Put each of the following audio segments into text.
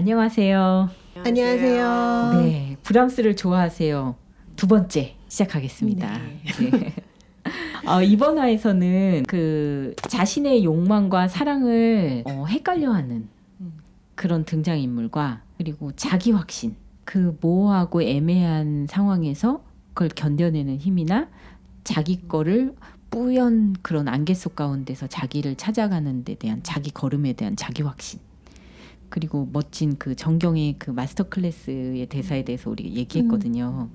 안녕하세요. 안녕하세요. 네, 브람스를 좋아하세요. 두 번째 시작하겠습니다. 네. 어, 이번 화에서는 그 자신의 욕망과 사랑을 어, 헷갈려하는 음. 그런 등장 인물과 그리고 자기 확신 그 모호하고 애매한 상황에서 그걸 견뎌내는 힘이나 자기 거를 뿌연 그런 안개 속 가운데서 자기를 찾아가는 데 대한 자기 걸음에 대한 자기 확신 그리고 멋진 그 정경의 그 마스터 클래스의 대사에 대해서 우리 얘기했거든요.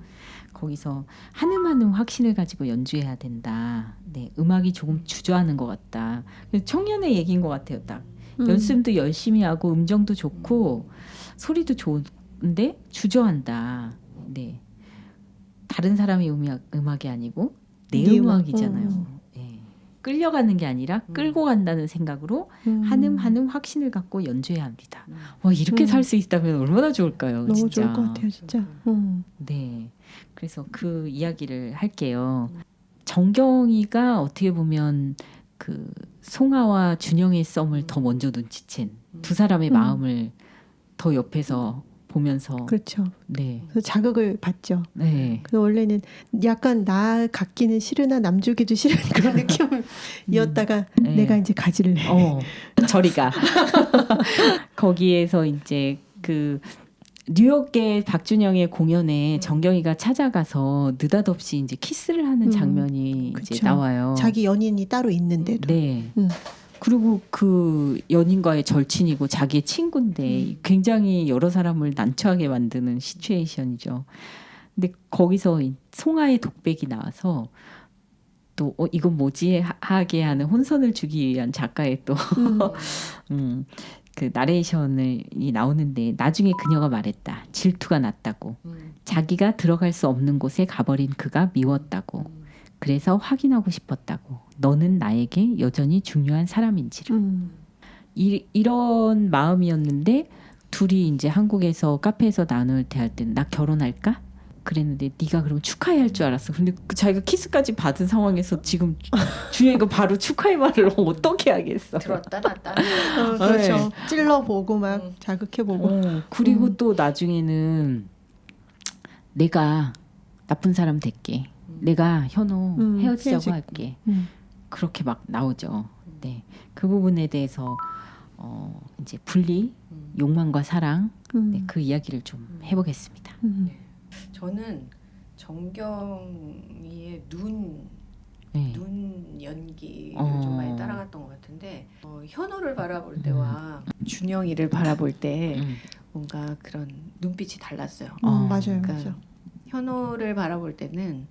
거기서 한음 한음 확신을 가지고 연주해야 된다. 네, 음악이 조금 주저하는 것 같다. 청년의 얘기인 것 같아요. 딱 음. 연습도 열심히 하고 음정도 좋고 소리도 좋은데 주저한다. 네, 다른 사람의 음악 음악이 아니고 내네 음악. 음악이잖아요. 음. 네. 끌려가는 게 아니라 끌고 간다는 생각으로 음. 한음 한음 확신을 갖고 연주해야 합니다. 와 이렇게 음. 살수 있다면 얼마나 좋을까요? 너무 진짜. 좋을 것 같아요, 진짜. 음. 네. 그래서 그 이야기를 할게요. 정경이가 어떻게 보면 그 송아와 준영의 썸을 더 먼저 눈치챈 두 사람의 음. 마음을 더 옆에서 보면서 그렇죠. 네. 그래서 자극을 받죠. 네. 그래서 원래는 약간 나 갖기는 싫으나 남 주기도 싫은 그런 느낌이었다가 네. 내가 이제 가지를 해. 어, 저리가. 거기에서 이제 그 뉴욕의 박준영의 공연에 정경이가 찾아가서 느닷없이 이제 키스를 하는 음, 장면이 이제 그쵸. 나와요. 자기 연인이 따로 있는데도. 네. 음. 그리고 그 연인과의 절친이고 자기의 친구인데 음. 굉장히 여러 사람을 난처하게 만드는 시츄에이션이죠. 근데 거기서 이 송아의 독백이 나와서 또 어, 이건 뭐지 하- 하게 하는 혼선을 주기 위한 작가의 또 음. 음, 그 나레이션이 나오는데 나중에 그녀가 말했다. 질투가 났다고. 자기가 들어갈 수 없는 곳에 가버린 그가 미웠다고. 그래서 확인하고 싶었다고. 너는 나에게 여전히 중요한 사람인지를. 음. 이, 이런 마음이었는데 둘이 이제 한국에서 카페에서 나눌 때 할 때는 나 결혼할까? 그랬는데 네가 그럼 축하해 할 줄 알았어. 근데 그 자기가 키스까지 받은 상황에서 지금 준영이가 바로 축하의 말을 어떻게 하겠어? 들었다 놨다. 어, 그렇죠. 찔러보고 막 음. 자극해보고. 어, 그리고 음. 또 나중에는 내가 나쁜 사람 될게. 내가 현호 음, 헤어지자고 헤어질- 할게. 음. 그렇게 막 나오죠. 네. 그 부분에 대해서 어, 이제 분리, 욕망과 사랑, 음. 네, 그 이야기를 좀 해보겠습니다. 음. 저는 정경이의 눈, 네. 눈 연기를 어. 좀 많이 따라갔던 것 같은데 어, 현호를 바라볼 때와 준영이를 바라볼 때 음. 뭔가 그런 눈빛이 달랐어요. 음, 어, 맞아요, 그러니까 맞아요. 현호를 바라볼 때는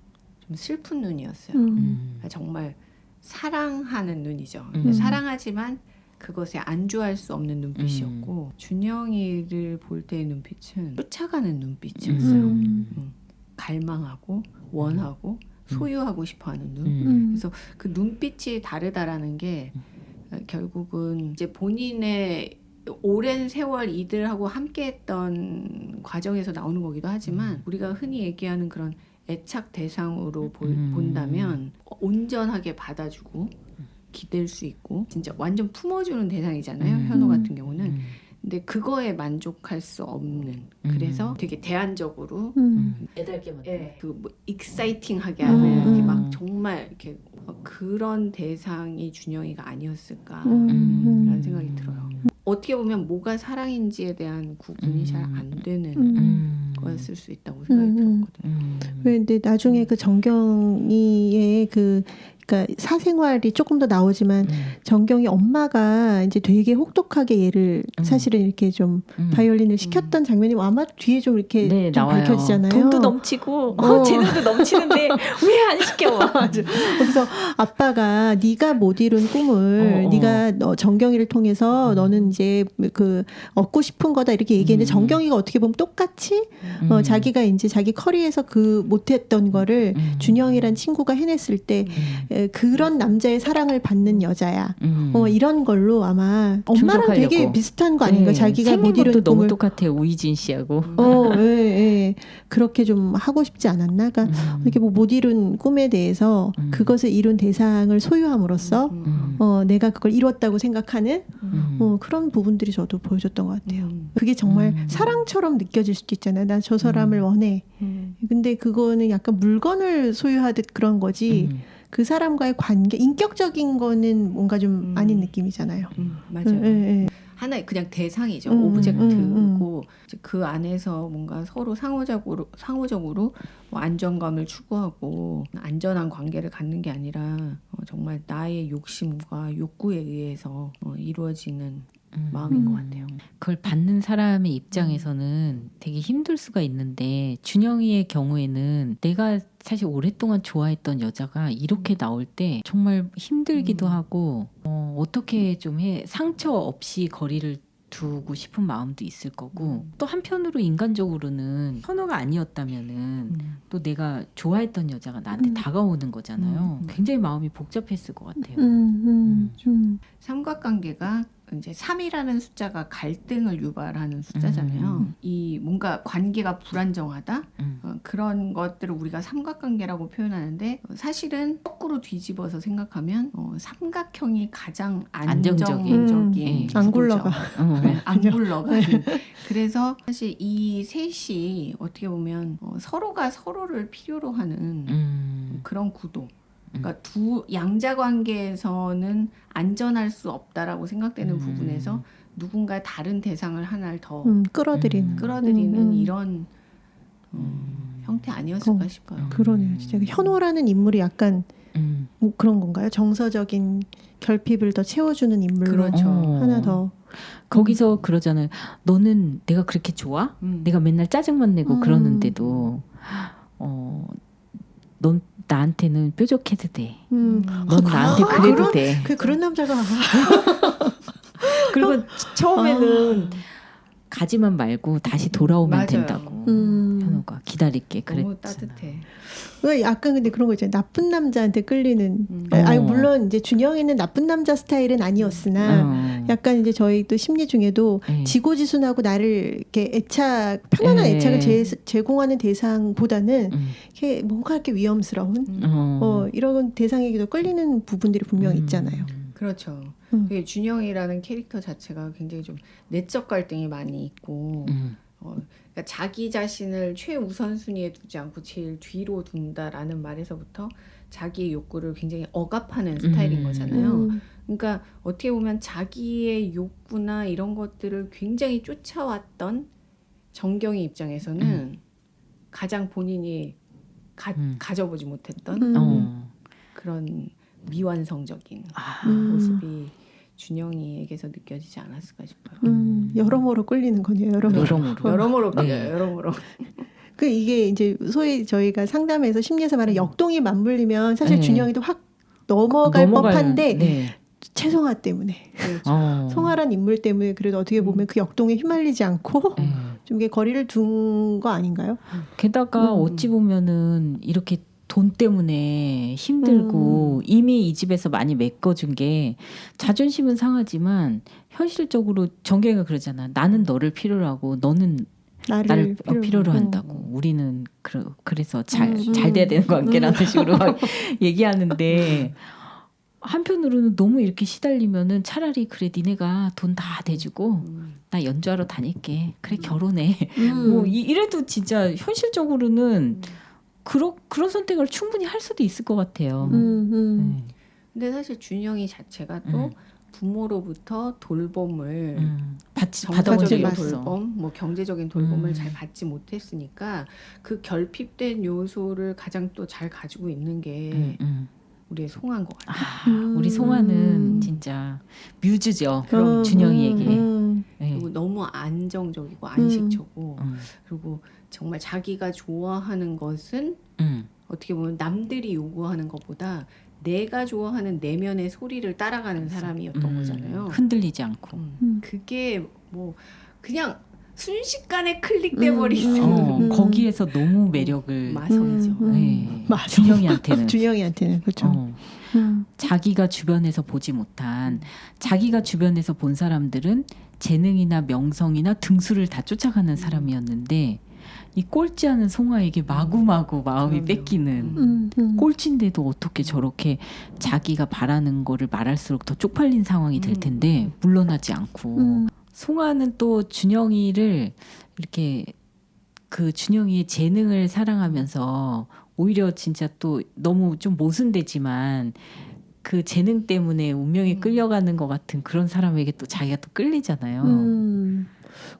좀 슬픈 눈이었어요. 음. 음. 정말 사랑하는 눈이죠. 음. 사랑하지만 그것에 안주할 수 없는 눈빛이었고 준영이를 볼 때의 눈빛은 쫓아가는 눈빛이었어요. 음. 갈망하고 원하고 소유하고 싶어하는 눈. 음. 음. 그래서 그 눈빛이 다르다라는 게 어, 결국은 이제 본인의 오랜 세월 이들하고 함께했던 과정에서 나오는 거기도 하지만 우리가 흔히 얘기하는 그런 애착 대상으로 볼- 음. 본다면 온전하게 받아주고 기댈 수 있고 진짜 완전 품어주는 대상이잖아요 음. 현호 같은 경우는 음. 근데 그거에 만족할 수 없는 그래서 되게 대안적으로 음. 애달게 만든. 예, 그뭐 익사이팅하게 음. 하는 이렇게 음. 막 정말 이렇게 어, 그런 대상이 준영이가 아니었을까라는 음. 생각이 들어요. 어떻게 보면 뭐가 사랑인지에 대한 구분이 음. 잘안 되는 음. 음. 거였을 수 있다고 생각이 음. 들었거든요. 음. 근데 나중에 그 정경이의 그 그러니까 사생활이 조금 더 나오지만 음. 정경이 엄마가 이제 되게 혹독하게 얘를 음. 사실은 이렇게 좀 음. 바이올린을 시켰던 장면이 아마 뒤에 좀 이렇게 네, 좀 나와요. 밝혀지잖아요. 돈도 넘치고 어, 어. 재능도 넘치는데 왜 안 시켜? 맞아. 그래서 아빠가 네가 못 이룬 꿈을 어, 어. 네가 너 정경이를 통해서 음. 너는 이제 그 얻고 싶은 거다 이렇게 얘기했는데 음. 정경이가 어떻게 보면 똑같이 어, 음. 자기가 이제 자기 커리에서 그 못했던 거를 음. 준영이란 친구가 해냈을 때 에, 그런 남자의 사랑을 받는 여자야. 음. 어, 이런 걸로 아마 엄마랑 되게 충족하려고. 비슷한 거 아닌가? 네, 자기가 못 이룬 것도 너무 꿈을 똑같아요 우이진 씨하고. 어, 예, 예. 그렇게 좀 하고 싶지 않았나? 그러니까 음. 이렇게 뭐 못 이룬 꿈에 대해서 음. 그것을 이룬 대상을 소유함으로써 음. 어, 내가 그걸 이뤘다고 생각하는 음. 어, 그런 부분들이 저도 보여줬던 것 같아요. 음. 그게 정말 음. 사랑처럼 느껴질 수도 있잖아요. 나 저 사람을 음. 원해. 음. 근데 그거는 약간 물건을 소유하듯 그런 거지. 음. 그 사람과의 관계, 인격적인 거는 뭔가 좀 음. 아닌 느낌이잖아요. 음, 맞아요. 예, 예, 예. 하나의 그냥 대상이죠. 음, 오브젝트고 음, 이제 그 안에서 뭔가 서로 상호적으로 상호적으로 뭐 안정감을 추구하고 안전한 관계를 갖는 게 아니라 어, 정말 나의 욕심과 욕구에 의해서 어, 이루어지는 음. 마음인 것 음. 같아요. 그걸 받는 사람의 입장에서는 되게 힘들 수가 있는데 준영이의 경우에는 내가 사실 오랫동안 좋아했던 여자가 이렇게 나올 때 정말 힘들기도 음. 하고 어, 어떻게 좀 해 상처 없이 거리를 두고 싶은 마음도 있을 거고 음. 또 한편으로 인간적으로는 선호가 아니었다면은 또 내가 좋아했던 여자가 나한테 음. 다가오는 거잖아요. 음. 굉장히 마음이 복잡했을 것 같아요. 음, 음, 음. 삼각관계가 이제 3이라는 숫자가 갈등을 유발하는 숫자잖아요. 음. 이 뭔가 관계가 불안정하다 음. 어, 그런 것들을 우리가 삼각관계라고 표현하는데 어, 사실은 거꾸로 뒤집어서 생각하면 어, 삼각형이 가장 안정적인. 안정적인 음. 안. 굴러가. 안? 굴러가. 그래서 사실 이 셋이 어떻게 보면 어, 서로가 서로를 필요로 하는 음. 그런 구도. 그러니까 두 양자 관계에서는 안전할 수 없다라고 생각되는 음. 부분에서 누군가 다른 대상을 하나를 더 음, 끌어들이는. 음. 끌어들이는 음, 음. 이런 어, 음. 형태 아니었을까 어, 싶어요. 그러네요. 진짜 현호라는 인물이 약간 음. 뭐 그런 건가요? 정서적인 결핍을 더 채워주는 인물로 그렇죠. 어. 하나 더. 거기서 그러잖아요. 너는 내가 그렇게 좋아? 음. 내가 맨날 짜증만 내고 음. 그러는데도 나한테는 뾰족해도 돼. 음. 넌 나한테 아, 그래도 그런- 돼. 그 그런 남자가 그리고 처음에는 아. 가지만 말고 다시 돌아오면 맞아요. 된다고. 음. 현우가 기다릴게. 너무 그랬잖아. 따뜻해. 왜 약간 근데 그런 거 있잖아요. 나쁜 남자한테 끌리는. 음. 어. 아니 물론 이제 준영이는 나쁜 남자 스타일은 아니었으나 어. 약간 이제 저희 또 심리 중에도 네. 지고지순하고 나를 이렇게 애착 편안한 네. 애착을 제, 제공하는 대상보다는 음. 이렇게 뭔가 이렇게 위험스러운 음. 어. 어, 이런 대상에게도 끌리는 부분들이 분명히 음. 있잖아요. 그렇죠. 음. 그게 준영이라는 캐릭터 자체가 굉장히 좀 내적 갈등이 많이 있고 음. 어, 그러니까 자기 자신을 최우선 순위에 두지 않고 제일 뒤로 둔다라는 말에서부터 자기의 욕구를 굉장히 억압하는 스타일인 음. 거잖아요. 음. 그러니까 어떻게 보면 자기의 욕구나 이런 것들을 굉장히 쫓아왔던 정경이 입장에서는 음. 가장 본인이 가, 음. 가져보지 못했던 음. 어. 그런 미완성적인 아. 음. 모습이 준영이에게서 느껴지지 않았을까 싶어요. 음, 여러모로 끌리는 거네요. 여러모로. 여러모로. 여러모로 네. 끌려요. 여러모로. 그 이게 이제 소위 저희가 상담에서 심리에서 말하는 역동이 맞물리면 사실 네. 준영이도 확 넘어갈, 넘어갈- 법한데 네. 최송화 때문에 그렇죠. 어. 송아란 인물 때문에 그래도 어떻게 보면 그 역동에 휘말리지 않고 네. 좀 이게 거리를 둔 거 아닌가요? 게다가 음. 어찌 보면은 이렇게 돈 때문에 힘들고 음. 이미 이 집에서 많이 메꿔준 게 자존심은 상하지만 현실적으로 정경이가 그러잖아. 나는 너를 필요로 하고 너는 나를, 나를 필요로, 필요로 하고. 한다고. 우리는 그, 그래서 잘 음, 잘 음. 돼야 되는 관계라는 음. 식으로 막 얘기하는데 한편으로는 너무 이렇게 시달리면은 차라리 그래 니네가 돈 다 대주고 음. 나 연주하러 다닐게. 그래 결혼해. 음. 뭐 이, 이래도 진짜 현실적으로는 그런 그런 선택을 충분히 할 수도 있을 것 같아요. 음, 음. 네. 근데 사실 준영이 자체가 또 음. 부모로부터 돌봄을 음, 받지 없어. 돌봄, 뭐 경제적인 돌봄을 음. 잘 받지 못했으니까 그 결핍된 요소를 가장 또 잘 가지고 있는 게. 우리의 송한 것 같아요. 아, 음. 우리 송아는 진짜 뮤즈죠. 음, 준영이에게. 음, 네. 그리고 너무 안정적이고 안식처고 음, 그리고 정말 자기가 좋아하는 것은 음, 어떻게 보면 남들이 요구하는 것보다 내가 좋아하는 내면의 소리를 따라가는 사람이었던 음, 거잖아요. 흔들리지 않고. 음, 음. 그게 뭐 그냥 순식간에 클릭돼 음, 버리는 어, 음. 거기에서 너무 매력을 마성이죠. 음, 음. 네, 맞아. 준영이한테는 준영이한테는 그렇죠. 어, 음. 자기가 주변에서 보지 못한 자기가 주변에서 본 사람들은 재능이나 명성이나 등수를 다 쫓아가는 사람이었는데 이 꼴찌 하는 송아에게 마구마구 마음이 그럼요. 뺏기는 음, 음. 꼴찌인데도 어떻게 저렇게 자기가 바라는 거를 말할수록 더 쪽팔린 상황이 될 음. 텐데 물러나지 않고 음. 송아는 또 준영이를 이렇게 그 준영이의 재능을 사랑하면서 오히려 진짜 또 너무 좀 모순되지만 그 재능 때문에 운명에 음. 끌려가는 것 같은 그런 사람에게 또 자기가 또 끌리잖아요. 음.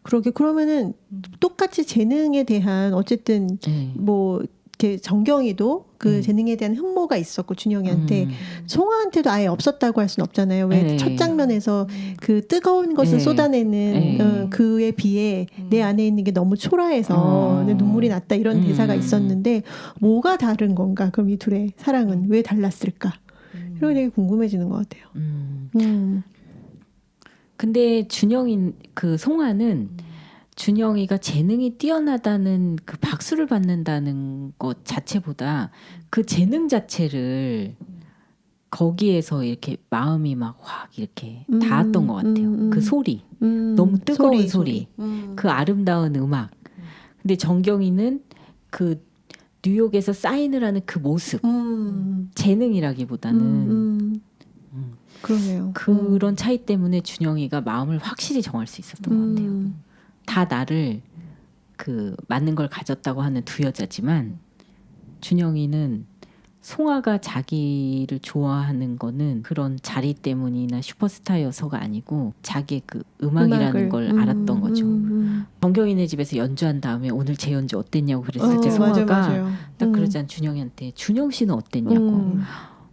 그러게 그러면은 음. 똑같이 재능에 대한 어쨌든 네. 뭐 이렇게 정경이도 그 음. 재능에 대한 흠모가 있었고 준영이한테 음. 송아한테도 아예 없었다고 할 수는 없잖아요. 왜 네. 첫 장면에서 그 뜨거운 것을 네. 쏟아내는 네. 어, 그에 비해 음. 내 안에 있는 게 너무 초라해서 어. 내 눈물이 났다 이런 음. 대사가 있었는데 뭐가 다른 건가? 그럼 이 둘의 사랑은 음. 왜 달랐을까? 음. 이런 게 되게 궁금해지는 것 같아요. 음. 음. 근데 준영이 그 송아는 음. 준영이가 재능이 뛰어나다는 그 박수를 받는다는 것 자체보다 그 재능 자체를 거기에서 이렇게 마음이 막 확 이렇게 음, 닿았던 것 같아요. 음, 음. 그 소리, 음. 너무 뜨거운 소리, 음. 그 아름다운 음악. 근데 정경이는 그 뉴욕에서 사인을 하는 그 모습, 음. 재능이라기보다는 음, 음. 음, 그러네요. 그런 차이 때문에 준영이가 마음을 확실히 정할 수 있었던 것 같아요. 음. 다 나를 그 맞는 걸 가졌다고 하는 두 여자지만 준영이는 송아가 자기를 좋아하는 거는 그런 자리 때문이나 슈퍼스타여서가 아니고 자기의 그 음악이라는 음악을. 걸 음, 알았던 거죠. 음, 정경이네 집에서 연주한 다음에 오늘 제 연주 어땠냐고 음. 그랬을 때 어, 송아가 맞아, 맞아요. 딱 음. 그러잖아 준영이한테 준영 씨는 어땠냐고. 음.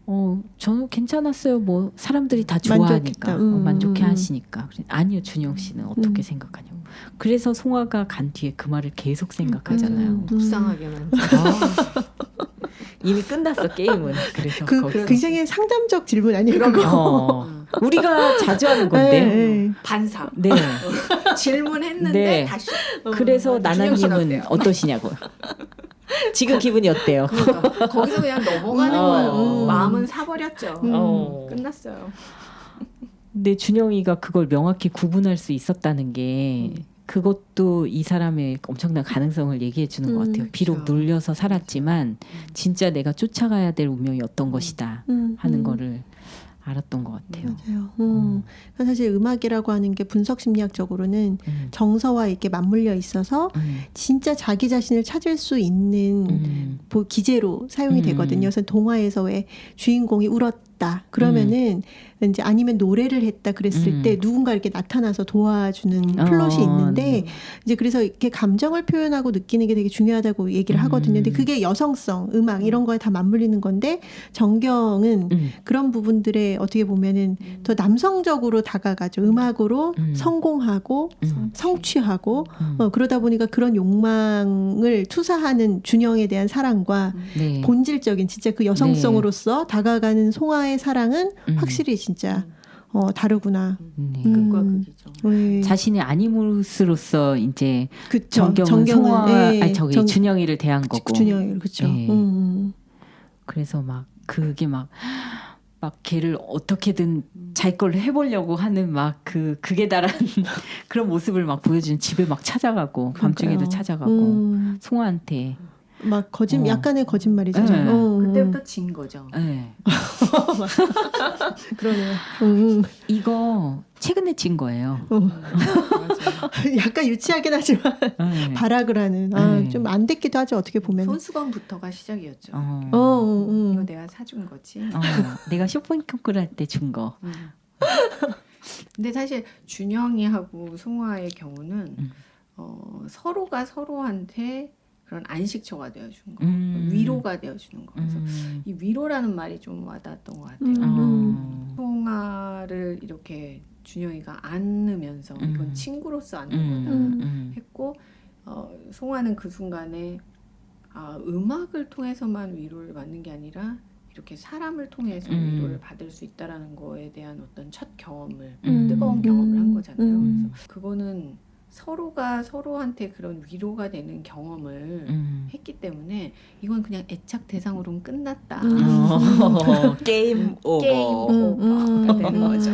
어 저는 괜찮았어요. 뭐 사람들이 다. 좋아하니까 음, 어, 만족해 음, 음. 하시니까. 그래, 아니요 준영 씨는 어떻게 음. 생각하냐고. 그래서 송아가 간 뒤에 그 말을 계속 생각하잖아요. 음. 묵상하게 만든 아, 이미 끝났어 게임은. 그래서 그 거기서. 굉장히 상담적 질문 아니에요? 그럼요. 어, 음. 우리가 자주 하는 건데. 네, 네. 반사 네. 질문했는데 네. 다시 그래서 준영 씨는 나나님은? 어떠시냐고요. 지금 기분이 어때요? 그러니까 거기서 그냥 넘어가는 음. 거예요. 음. 마음은 사버렸죠. 음. 어. 끝났어요. 근데 준영이가 그걸 명확히 구분할 수 있었다는 게 그것도 이 사람의 엄청난 가능성을 얘기해 주는 것 음, 같아요. 비록 그렇죠. 눌려서 살았지만 진짜 내가 쫓아가야 될 운명이 어떤 것이다 음, 하는 음. 거를 알았던 것 같아요. 맞아요. 음. 사실 음악이라고 하는 게 분석 심리학적으로는 음. 정서와 이렇게 맞물려 있어서 음. 진짜 자기 자신을 찾을 수 있는 음. 뭐 기제로 사용이 음. 되거든요. 그래서 동화에서 왜 주인공이 울었 다 그러면은 이제 아니면 노래를 했다 그랬을 음. 때 누군가 이렇게 나타나서 도와주는 어, 플롯이 있는데 네. 이제 그래서 이렇게 감정을 표현하고 느끼는 게 되게 중요하다고 얘기를 음. 하거든요. 근데 그게 여성성, 음악 이런 거에 다 맞물리는 건데 정경은 음. 그런 부분들에 어떻게 보면은 더 남성적으로 다가가죠. 음악으로 음. 성공하고 음. 성취하고 음. 어, 그러다 보니까 그런 욕망을 투사하는 준영에 대한 사랑과 네. 본질적인 진짜 그 여성성으로서 다가가는 송아의 사랑은 음. 확실히 진짜 어, 다르구나. 네. 음. 극과 극이죠. 네. 자신의 아니무스로서 이제 그쵸. 정경은 정경은, 송아 예, 아니 저기 정- 준영이를 대한 거고 준영이 그렇죠. 예. 음. 그래서 막 그게 막 막 걔를 어떻게든 자기 걸로 해보려고 하는 막 그 극에 달한 그런 모습을 막 보여주는 집에 막 찾아가고 밤중에도 그러니까요. 찾아가고 음. 송아한테 막 거짓 어. 약간의 거짓말이죠. 네. 어, 그때부터 진 거죠. 네. 그러네요. 음. 이거 최근에 찐 거예요. 어. 맞아요. 약간 유치하긴 하지만 네. 발악을 하는 아, 네. 좀안 됐기도 하죠. 어떻게 보면. 손수건부터가 시작이었죠. 어. 어, 어, 음. 이거 내가 사준 거지. 어, 내가 쇼핑 콩쿠르 할때 준 거. 음. 근데 사실 준영이하고 송화의 경우는 음. 어, 서로가 서로한테 그런 안식처가 되어준 거, 음. 위로가 되어주는 거. 그래서 음. 이 위로라는 말이 좀 와닿았던 것 같아요. 음. 어. 송화를 이렇게 준영이가 안으면서 음. 이건 친구로서 안는 음. 거다 음. 했고 어, 송화는 그 순간에 아, 음악을 통해서만 위로를 받는 게 아니라 이렇게 사람을 통해서 음. 위로를 받을 수 있다라는 거에 대한 어떤 첫 경험을 음. 뜨거운 경험을 한 거잖아요. 음. 그래서 그거는 서로가 서로한테 그런 위로가 되는 경험을 음. 했기 때문에 이건 그냥 애착 대상으로는 끝났다. 음. 어, 게임 오버. 게임 오버가 되는 거죠.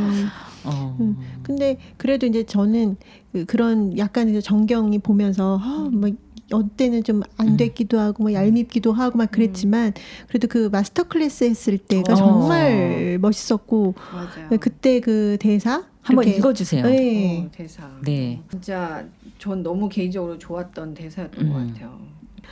어. 음. 근데 그래도 이제 저는 그- 그런 약간 이제 정경이 보면서 아, 뭐 어때는 좀안 음. 됐기도 하고 뭐 얄밉기도 하고 막 그랬지만 그래도 그 마스터 클래스 했을 때가 어. 정말 멋있었고 맞아요. 그때 그 대사 한번 이렇게- 읽어주세요. 네. 어, 대사. 네. 진짜 전 너무 개인적으로 좋았던 대사였던 것 음. 같아요.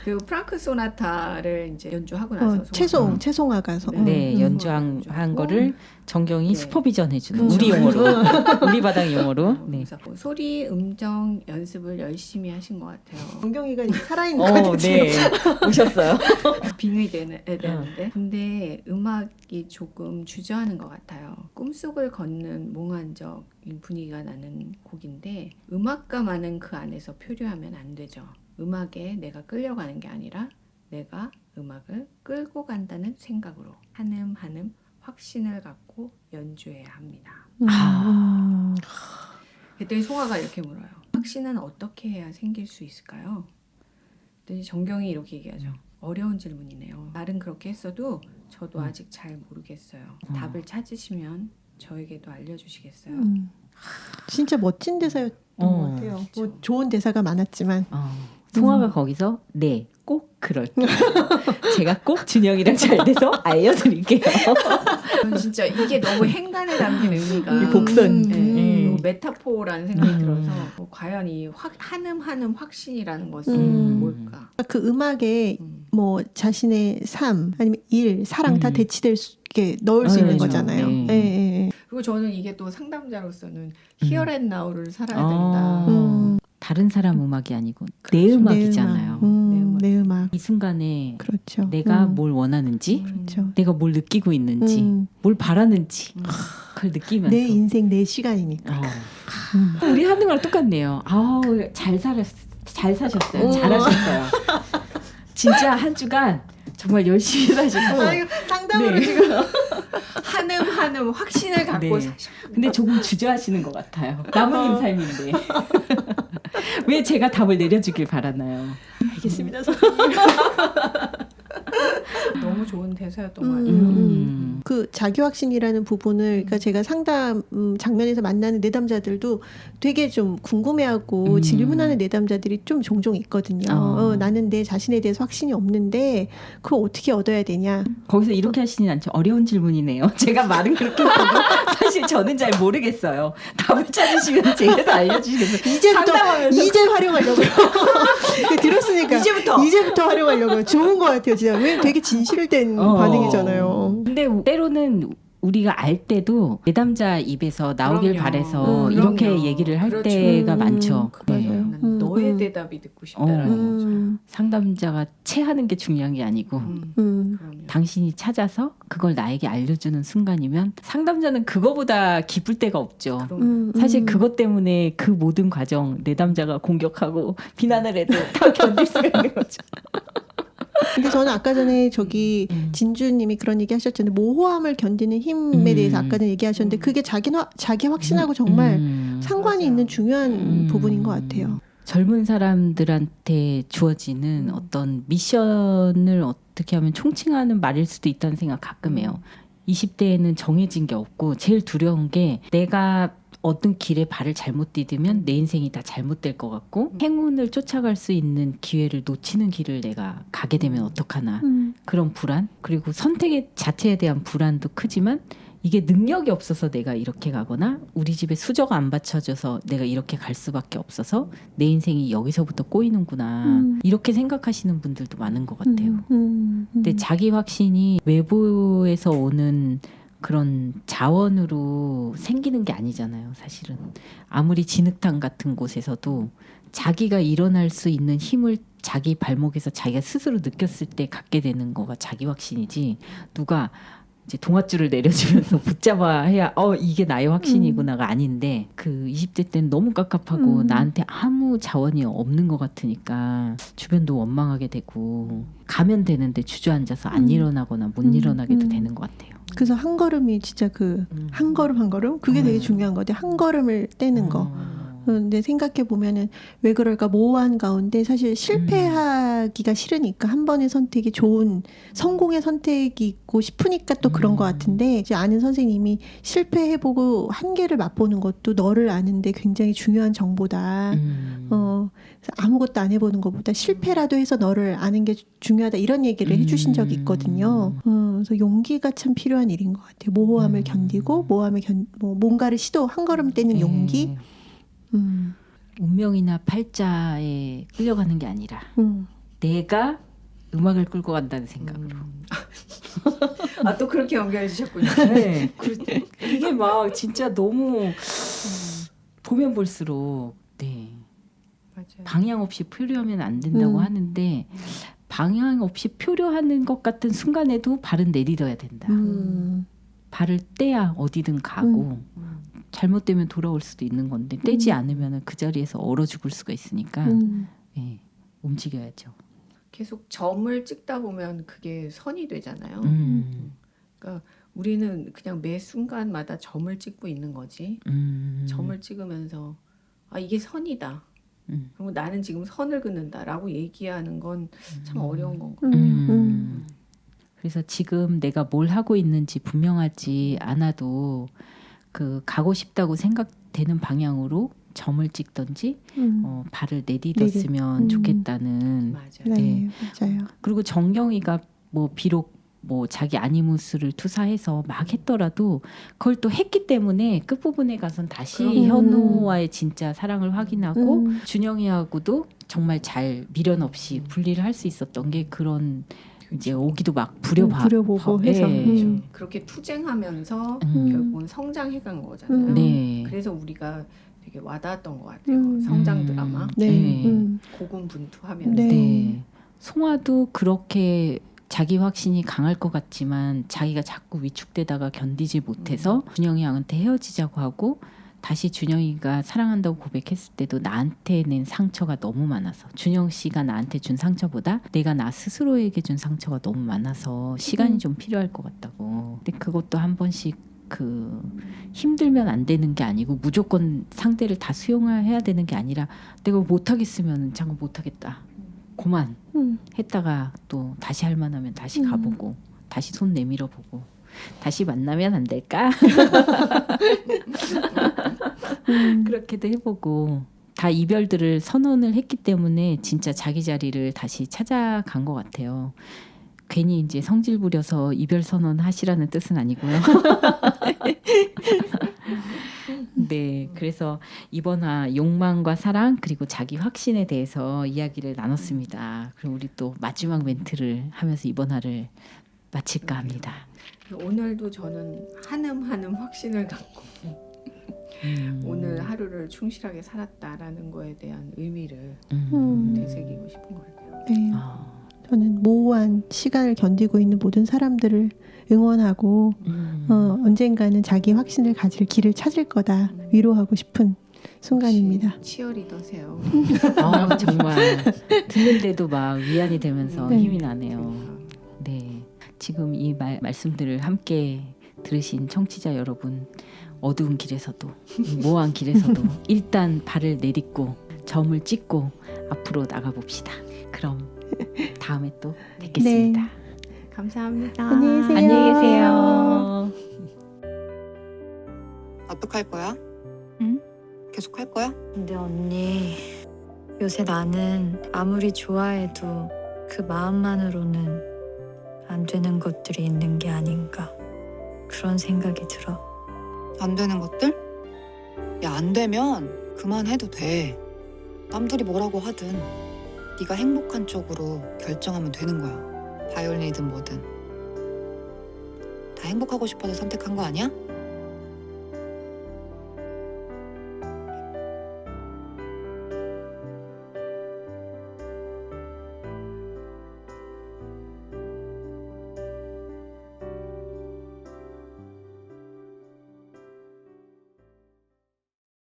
그 프랑크 소나타를 이제 연주하고 나서 어, 채송 음. 채송아 가서 네. 네, 음. 연주한 한 거를 정경이 네. 슈퍼비전 해주는 음. 우리 용어로 우리 바닥 용어로 어, 네. 그래서 소리 음정 연습을 열심히 하신 것 같아요. 정경이가 살아있는 어, 거지 네 오셨어요. 빙의 되는, 되는데 근데 음악이 조금 주저하는 것 같아요. 꿈속을 걷는 몽환적인 분위기가 나는 곡인데 음악가만은 그 안에서 표류하면 안 되죠. 음악에 내가 끌려가는 게 아니라 내가 음악을 끌고 간다는 생각으로 한음 한음 확신을 갖고 연주해야 합니다. 음. 그랬더니 송아가 이렇게 물어요. 확신은 어떻게 해야 생길 수 있을까요? 그랬더니 정경이 이렇게 얘기하죠. 어려운 질문이네요. 말은 그렇게 했어도 저도 음. 아직 잘 모르겠어요. 음. 답을 찾으시면 저에게도 알려주시겠어요? 음. 진짜 멋진 대사였던 어. 것 같아요. 뭐 좋은 대사가 많았지만 어, 송아가 거기서 네 꼭 그럴게요. 제가 꼭 준영이랑 잘 돼서 알려드릴게요. 진짜 이게 너무 행간에 담긴 의미가 이 복선. 네, 음. 너무 메타포라는 생각이 음. 들어서 뭐 과연 이 확, 한음 한음 확신이라는 것은 음. 뭘까? 그 음악에 음. 뭐 자신의 삶 아니면 일 사랑 다 음. 대치될 수 있게 넣을 수 아, 있는 그렇죠. 거잖아요. 네. 예, 예, 예. 그리고 저는 이게 또 상담자로서는 음. 히어 앤 나우를 살아야 어. 된다. 음, 다른 사람 음악이 아니고 내 그렇죠. 음악이잖아요. 내 음악. 음, 내 음악. 내 음악. 이 순간에 그렇죠. 내가 음, 뭘 원하는지, 그렇죠. 내가 뭘 느끼고 있는지, 음, 뭘 바라는지 음. 그걸 느끼면서. 내 인생 내 시간이니까. 어. 음. 우리 하는 거랑 똑같네요. 아우 잘 살았, 잘 사셨어요. 오. 잘하셨어요. 진짜 한 주간 정말 열심히 사시고. 상담으로 네. 지금 한음 한음 확신을 갖고 네. 사셔. 근데 조금 주저하시는 것 같아요. 나무님 삶인데. 왜 제가 답을 내려주길 바라나요? 알겠습니다. 너무 좋은 대사였던 음, 것 같아요. 음. 그 자기 확신이라는 부분을 그러니까 제가 상담 음, 장면에서 만나는 내담자들도 되게 좀 궁금해하고 음. 질문하는 내담자들이 좀 종종 있거든요. 어. 어, 나는 내 자신에 대해서 확신이 없는데 그걸 어떻게 얻어야 되냐? 거기서 이렇게 하시진 않죠. 어려운 질문이네요. 제가 말은 그렇게 해도 사실 저는 잘 모르겠어요. 답을 찾으시면 제가 다 알려주시겠어요. 이제부터 상담하면서 이제 활용하려고요. 들었으니까 이제부터. 이제부터 활용하려고요. 좋은 것 같아요, 진짜. 왜 되게 진실된 어. 반응이잖아요. 근데 때로는 우리가 알 때도 내담자 입에서 나오길 그럼요. 바래서 음, 이렇게 그럼요. 얘기를 할 그렇죠. 때가 음, 많죠. 맞아요. 네. 난 음, 너의 음. 대답이 듣고 싶다라는 어. 거죠. 음, 상담자가 체하는 게 중요한 게 아니고 음, 음. 당신이 찾아서 그걸 나에게 알려주는 순간이면 상담자는 그거보다 기쁠 데가 없죠. 그럼 음, 사실 음. 그것 때문에 그 모든 과정 내담자가 공격하고 비난을 해도 다 견딜 수가 있는 거죠. 근데 저는 아까 전에 저기 음. 진주님이 그런 얘기 하셨잖아요. 모호함을 견디는 힘에 음. 대해서 아까 전 얘기하셨는데 음. 그게 자기 화, 자기 확신하고 정말 음. 상관이 맞아요. 있는 중요한 음. 부분인 것 같아요. 젊은 사람들한테 주어지는 음. 어떤 미션을 어떻게 하면 총칭하는 말일 수도 있다는 생각 가끔 해요. 20대에는 정해진 게 없고 제일 두려운 게 내가 어떤 길에 발을 잘못 디디면 내 인생이 다 잘못될 것 같고 음. 행운을 쫓아갈 수 있는 기회를 놓치는 길을 내가 가게 되면 어떡하나 음. 그런 불안 그리고 선택 자체에 대한 불안도 크지만 이게 능력이 없어서 내가 이렇게 가거나 우리 집에 수저가 안 받쳐져서 내가 이렇게 갈 수밖에 없어서 내 인생이 여기서부터 꼬이는구나 음. 이렇게 생각하시는 분들도 많은 것 같아요. 음, 음, 근데 음. 자기 확신이 외부에서 오는 그런 자원으로 생기는 게 아니잖아요, 사실은. 아무리 진흙탕 같은 곳에서도 자기가 일어날 수 있는 힘을 자기 발목에서 자기가 스스로 느꼈을 때 갖게 되는 거가 자기 확신이지 누가 이제 동아줄을 내려주면서 붙잡아 해야 어 이게 나의 확신이구나가 아닌데 그 20대 때는 너무 깝깝하고 음. 나한테 아무 자원이 없는 것 같으니까 주변도 원망하게 되고 가면 되는데 주저앉아서 안 음. 일어나거나 못 음, 일어나게도 음. 되는 것 같아요. 그래서 한 걸음이 진짜 그한 음. 걸음 한 걸음 그게 되게 음. 중요한 것 같아요. 한 걸음을 떼는 거. 어. 근데 생각해 보면은 왜 그럴까 모호한 가운데 사실 실패하기가 싫으니까 한 번의 선택이 좋은 성공의 선택이고 싶으니까 또 그런 음. 것 같은데 이제 아는 선생님이 실패해보고 한계를 맛보는 것도 너를 아는데 굉장히 중요한 정보다. 음. 어 그래서 아무것도 안 해보는 것보다 실패라도 해서 너를 아는 게 중요하다 이런 얘기를 해주신 적이 있거든요. 어, 그래서 용기가 참 필요한 일인 것 같아요. 모호함을 음. 견디고 모호함을 견, 뭐 뭔가를 시도 한 걸음 떼는 용기. 예. 음, 운명이나 팔자에 끌려가는 게 아니라 음. 내가 음악을 끌고 간다는 생각으로. 아 또 그렇게 연결해 주셨군요. 네. 그, 이게 막 진짜 너무 보면 볼수록 네. 맞아요. 방향 없이 표류하면 안 된다고 음. 하는데 방향 없이 표류하는 것 같은 순간에도 발은 내딛어야 된다. 음. 발을 떼야 어디든 가고 음. 잘못되면 돌아올 수도 있는 건데 떼지 음. 않으면 그 자리에서 얼어 죽을 수가 있으니까 음. 예, 움직여야죠. 계속 점을 찍다 보면 그게 선이 되잖아요. 음, 우리는 그냥 매 순간마다 점을 찍고 있는 거지. 음, 점을 찍으면서 아 이게 선이다. 음, 그리고 나는 지금 선을 긋는다라고 얘기하는 건 참 어려운 건 음. 음. 음. 그래서 지금 내가 뭘 하고 있는지 분명하지 않아도 그 가고 싶다고 생각되는 방향으로 점을 찍던지 음. 어, 발을 내딛었으면 음. 좋겠다는 맞아요. 네, 맞아요. 그리고 정경이가 뭐 비록 뭐 자기 아니무스를 투사해서 막 했더라도 그걸 또 했기 때문에 끝부분에 가선 다시 그럼. 현우와의 진짜 사랑을 확인하고 음. 준영이하고도 정말 잘 미련 없이 분리를 할 수 있었던 게 그런 이제 오기도 막 부려봐 부려보고 해서. 예. 음. 그렇게 투쟁하면서 음. 결국은 성장해간 거잖아요. 음. 네. 그래서 우리가 되게 와닿았던 것 같아요. 음. 성장 음. 드라마 네. 네. 음. 고군분투하면서 네. 네. 송아도 그렇게 자기 확신이 강할 것 같지만 자기가 자꾸 위축되다가 견디지 못해서 준영이 양한테 헤어지자고 하고 다시 준영이가 사랑한다고 고백했을 때도 나한테 낸 상처가 너무 많아서 준영 씨가 나한테 준 상처보다 내가 나 스스로에게 준 상처가 너무 많아서 시간이 음. 좀 필요할 것 같다고. 근데 그것도 한 번씩 그 힘들면 안 되는 게 아니고 무조건 상대를 다 수용해야 되는 게 아니라 내가 못하겠으면 잠깐 못하겠다. 그만 음. 했다가 또 다시 할 만하면 다시 음. 가보고 다시 손 내밀어 보고 다시 만나면 안 될까 음. 그렇게도 해보고 다 이별들을 선언을 했기 때문에 진짜 자기 자리를 다시 찾아간 것 같아요. 괜히 이제 성질 부려서 이별 선언 하시라는 뜻은 아니고요. 네, 그래서 이번화 욕망과 사랑 그리고 자기 확신에 대해서 이야기를 나눴습니다. 그럼 우리 또 마지막 멘트를 하면서 이번화를 마칠까 합니다. 오늘도 저는 한음 한음 확신을 갖고 음, 오늘 하루를 충실하게 살았다라는 거에 대한 의미를 음, 되새기고 싶은 것 같아요. 네. 아, 저는 모호한 시간을 견디고 있는 모든 사람들을 응원하고 음. 어, 언젠가는 자기 확신을 가질 길을 찾을 거다 위로하고 싶은 순간입니다. 치어리더세요. 아, 정말 듣는데도 막 위안이 되면서 네. 힘이 나네요. 네, 지금 이 말, 말씀들을 함께 들으신 청취자 여러분, 어두운 길에서도 모호한 길에서도 일단 발을 내딛고 점을 찍고 앞으로 나가 봅시다. 그럼 다음에 또 뵙겠습니다. 감사합니다. 안녕히 계세요. 안녕히 계세요. 어떡할 거야? 응? 계속 할 거야? 근데 언니 요새 나는 아무리 좋아해도 그 마음만으로는 안 되는 것들이 있는 게 아닌가 그런 생각이 들어. 안 되는 것들? 야, 안 되면 그만해도 돼. 남들이 뭐라고 하든 네가 행복한 쪽으로 결정하면 되는 거야. 바이올린이든 뭐든. 다 행복하고 싶어서 선택한 거 아니야?